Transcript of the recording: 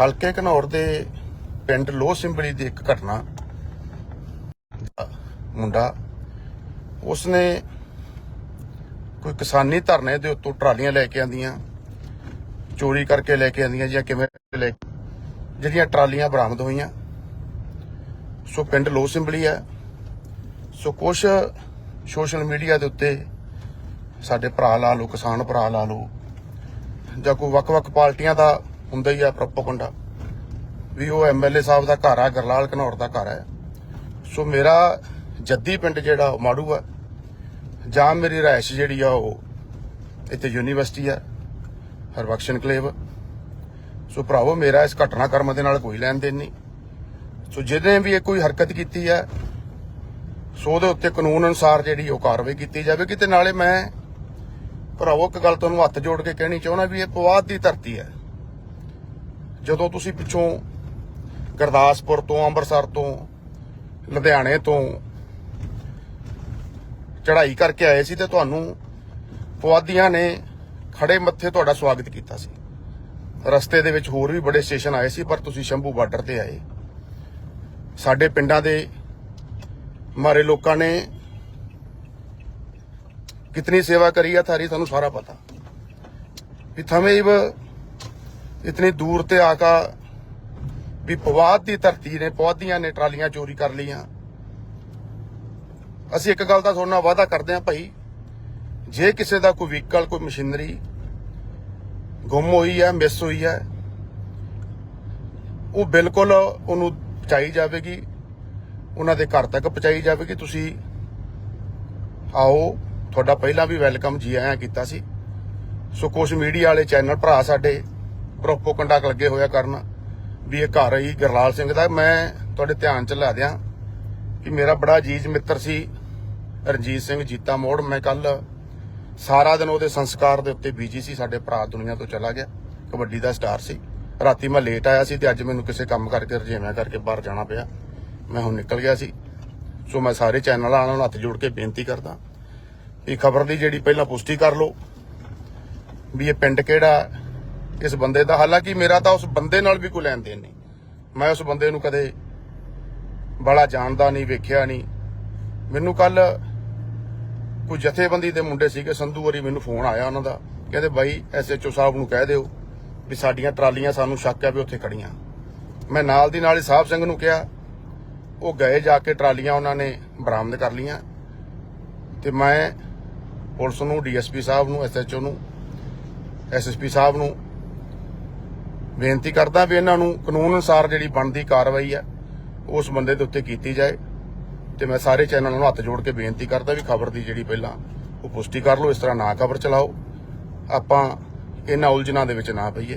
ਹਲਕੇ ਘਨੌਰ ਦੇ ਪਿੰਡ ਲੋਹ ਸਿੰਬਲੀ ਦੀ ਇੱਕ ਘਟਨਾ ਮੁੰਡਾ, ਉਸਨੇ ਕੋਈ ਕਿਸਾਨੀ ਧਰਨੇ ਦੇ ਉੱਤੋਂ ਟਰਾਲੀਆਂ ਲੈ ਕੇ ਆਂਦੀਆਂ ਚੋਰੀ ਕਰਕੇ ਲੈ ਕੇ ਆਂਦੀਆਂ ਜਾਂ ਕਿਵੇਂ ਲੈ ਜਿਹੜੀਆਂ ਟਰਾਲੀਆਂ ਬਰਾਮਦ ਹੋਈਆਂ। ਸੋ ਪਿੰਡ ਲੋਹ ਸਿੰਬਲੀ ਹੈ। ਸੋ ਕੁਛ ਸੋਸ਼ਲ ਮੀਡੀਆ ਦੇ ਉੱਤੇ ਸਾਡੇ ਭਰਾ ਲਾ ਲਓ, ਕਿਸਾਨ ਭਰਾ ਲਾ ਲਓ ਜਾਂ ਕੋਈ ਵੱਖ-ਵੱਖ ਪਾਰਟੀਆਂ ਦਾ ਹੁੰਦਾ ਹੀ ਆ ਪ੍ਰੋਪਗੈਂਡਾ। ਵੀ ਉਹ ਐਮਐਲਏ ਸਾਹਿਬ ਦਾ ਘਰ ਆ, ਗਰਲਾਲ ਘਨੌਰ ਦਾ ਘਰ ਹੈ ਸੋ ਮੇਰਾ ਜੱਦੀ ਪਿੰਡ ਜਿਹੜਾ ਉਹ ਮਾੜੂ ਆ, ਜਾਂ ਮੇਰੀ ਰਿਹਾਇਸ਼ ਜਿਹੜੀ ਆ ਉਹ ਇੱਥੇ ਯੂਨੀਵਰਸਿਟੀ ਆ, ਹਰਬਖਸ਼ ਕਲੇਵ ਸੋ ਭਰਾਵੋ, ਮੇਰਾ ਇਸ ਘਟਨਾ ਕਰਮ ਦੇ ਨਾਲ ਕੋਈ ਲੈਣ ਦੇਣ ਨਹੀਂ। ਸੋ ਜਿਹਨੇ ਵੀ ਇਹ ਕੋਈ ਹਰਕਤ ਕੀਤੀ ਹੈ ਸੋ ਉਹਦੇ ਉੱਤੇ ਕਾਨੂੰਨ ਅਨੁਸਾਰ ਜਿਹੜੀ ਉਹ ਕਾਰਵਾਈ ਕੀਤੀ ਜਾਵੇਗੀ ਤੇ ਨਾਲੇ ਮੈਂ ਭਰਾਵੋ, ਇੱਕ ਗੱਲ ਤੁਹਾਨੂੰ ਹੱਥ ਜੋੜ ਕੇ ਕਹਿਣੀ ਚਾਹੁੰਦਾ ਵੀ ਇਹ ਪਵਾਦ ਦੀ ਧਰਤੀ ਹੈ ਜਦੋਂ ਤੁਸੀਂ ਪਿੱਛੋਂ ਗਰਦਾਸਪੁਰ ਤੋਂ, ਅੰਮ੍ਰਿਤਸਰ ਤੋਂ, ਲੁਧਿਆਣੇ ਤੋਂ ਚੜ੍ਹਾਈ ਕਰਕੇ ਆਏ ਸੀ ਤੇ ਤੁਹਾਨੂੰ ਪੁਆਧੀਆਂ ਨੇ ਖੜੇ ਮੱਥੇ ਤੁਹਾਡਾ ਸਵਾਗਤ ਕੀਤਾ ਸੀ। ਰਸਤੇ ਦੇ ਵਿੱਚ ਹੋਰ ਵੀ ਬੜੇ ਸਟੇਸ਼ਨ ਆਏ ਸੀ, ਪਰ ਤੁਸੀਂ ਸ਼ੰਭੂ ਬਾਰਡਰ ਤੇ ਆਏ। ਸਾਡੇ ਪਿੰਡਾਂ ਦੇ ਮਾਰੇ ਲੋਕਾਂ ਨੇ ਕਿਤਨੀ ਸੇਵਾ ਕਰੀ ਆ, ਥਾਰੀ ਤੁਹਾਨੂੰ ਸਾਰਾ ਪਤਾ। ਵੀ ਥਮੇਵ ਇਤਨੀ ਦੂਰ ਤੇ ਆ ਕਾ ਵੀ ਪਵਾਦ ਦੀ ਧਰਤੀ ਨੇ ਪੌਦੀਆਂ ਨੇ ਟਰਾਲੀਆਂ ਚੋਰੀ ਕਰ ਲਈਆਂ। ਅਸੀਂ ਇੱਕ ਗੱਲ ਦਾ ਤੁਹਾਡੇ ਨਾਲ ਵਾਅਦਾ ਕਰਦੇ ਹਾਂ ਭਾਈ, ਜੇ ਕਿਸੇ ਦਾ ਕੋਈ ਵਹੀਕਲ, ਕੋਈ ਮਸ਼ੀਨਰੀ ਗੁੰਮ ਹੋਈ ਹੈ, ਮਿਸ ਹੋਈ ਹੈ, ਉਹ ਬਿਲਕੁਲ ਉਹਨੂੰ ਪਹੁੰਚਾਈ ਜਾਵੇਗੀ, ਉਹਨਾਂ ਦੇ ਘਰ ਤੱਕ ਪਹੁੰਚਾਈ ਜਾਵੇਗੀ। ਤੁਸੀਂ ਆਓ, ਤੁਹਾਡਾ ਪਹਿਲਾਂ ਵੀ ਵੈਲਕਮ ਜੀ ਆਇਆਂ ਕੀਤਾ ਸੀ। ਸੋ ਕੁਝ ਮੀਡੀਆ ਵਾਲੇ ਚੈਨਲ ਭਰਾ ਸਾਡੇ ਪ੍ਰੋਪੋਗੈਂਡਾ ਲੱਗੇ ਹੋਇਆ ਕਰਨ ਵੀ ਇਹ ਘਰ ਹੀ ਗਰਲਾਲ ਸਿੰਘ ਦਾ। ਮੈਂ ਤੁਹਾਡੇ ਧਿਆਨ ਚ ਲਾ ਦਿਆਂ ਕਿ ਮੇਰਾ ਬੜਾ ਅਜੀਜ਼ ਮਿੱਤਰ ਸੀ, ਰਣਜੀਤ ਸਿੰਘ ਜੀਤਾ ਮੋੜ। ਮੈਂ ਕੱਲ ਸਾਰਾ ਦਿਨ ਉਹਦੇ ਸੰਸਕਾਰ ਦੇ ਉੱਤੇ ਬੀਜੀ ਸੀ, ਸਾਡੇ ਭਰਾ ਦੁਨੀਆ ਤੋਂ ਚਲਾ ਗਿਆ, ਕਬੱਡੀ ਦਾ ਸਟਾਰ ਸੀ। ਰਾਤੀ ਮੈਂ ਲੇਟ ਆਇਆ ਸੀ ਤੇ ਅੱਜ ਮੈਨੂੰ ਕਿਸੇ ਕੰਮ ਕਰਕੇ ਰਜੇਵਿਆਂ ਕਰਕੇ ਬਾਹਰ ਜਾਣਾ ਪਿਆ। ਮੈਂ ਹੁਣ ਨਿਕਲ ਗਿਆ ਸੀ। ਸੋ ਮੈਂ ਸਾਰੇ ਚੈਨਲਾਂ ਵਾਲਿਆਂ ਨੂੰ ਹੱਥ ਜੋੜ ਕੇ ਬੇਨਤੀ ਕਰਦਾ ਵੀ ਖਬਰ ਦੀ ਜਿਹੜੀ ਪਹਿਲਾਂ ਪੁਸ਼ਟੀ ਕਰ ਲਓ ਵੀ ਇਹ ਪਿੰਡ ਕਿਹੜਾ ਇਸ ਬੰਦੇ ਦਾ। ਹਾਲਾਂਕਿ ਮੇਰਾ ਤਾਂ ਉਸ ਬੰਦੇ ਨਾਲ ਵੀ ਕੋਈ ਲੈਣ ਦੇਣ ਨਹੀਂ। ਮੈਂ ਉਸ ਬੰਦੇ ਨੂੰ ਕਦੇ ਬੜਾ ਜਾਣਦਾ ਨਹੀਂ, ਵੇਖਿਆ ਨਹੀਂ। ਮੈਨੂੰ ਕੱਲ ਕੋਈ ਜਥੇਬੰਦੀ ਦੇ ਮੁੰਡੇ ਸੀਗੇ, ਸੰਧੂ ਵਰੀ ਮੈਨੂੰ ਫੋਨ ਆਇਆ ਉਹਨਾਂ ਦਾ। ਕਹਿੰਦੇ ਬਾਈ ਐਸਐਚਓ ਸਾਹਿਬ ਨੂੰ ਕਹਿ ਦਿਓ ਵੀ ਸਾਡੀਆਂ ਟਰਾਲੀਆਂ ਸਾਨੂੰ ਸ਼ੱਕ ਹੈ ਵੀ ਉੱਥੇ ਖੜੀਆਂ ਮੈਂ ਨਾਲ ਦੀ ਨਾਲ ਹੀ ਸਾਹਿਬ ਸਿੰਘ ਨੂੰ ਕਿਹਾ, ਉਹ ਗਏ ਜਾ ਕੇ ਟਰਾਲੀਆਂ ਉਹਨਾਂ ਨੇ ਬਰਾਮਦ ਕਰ ਲੀਆਂ ਤੇ ਮੈਂ ਪੁਲਿਸ ਨੂੰ ਡੀਐਸਪੀ ਸਾਹਿਬ ਨੂੰ ਐਸਐਚਓ ਨੂੰ ਐਸਐਸਪੀ ਸਾਹਿਬ ਨੂੰ ਬੇਨਤੀ ਕਰਦਾ ਵੀ ਇਹਨਾਂ ਨੂੰ ਕਾਨੂੰਨ ਅਨੁਸਾਰ ਜਿਹੜੀ ਬਣਦੀ ਕਾਰਵਾਈ ਹੈ, ਉਸ ਬੰਦੇ ਦੇ ਉੱਤੇ ਕੀਤੀ ਜਾਏ। ਤੇ ਮੈਂ ਸਾਰੇ ਚੈਨਲਾਂ ਨੂੰ ਹੱਥ ਜੋੜ ਕੇ ਬੇਨਤੀ ਕਰਦਾ ਵੀ ਖਬਰ ਦੀ ਜਿਹੜੀ ਪਹਿਲਾਂ ਉਹ ਪੁਸ਼ਟੀ ਕਰ ਲਓ, ਇਸ ਤਰ੍ਹਾਂ ਨਾ ਖਬਰ ਚਲਾਓ। ਆਪਾਂ ਇਹਨਾਂ ਉਲਝਣਾਂ ਦੇ ਵਿੱਚ ਨਾ ਪਈਏ।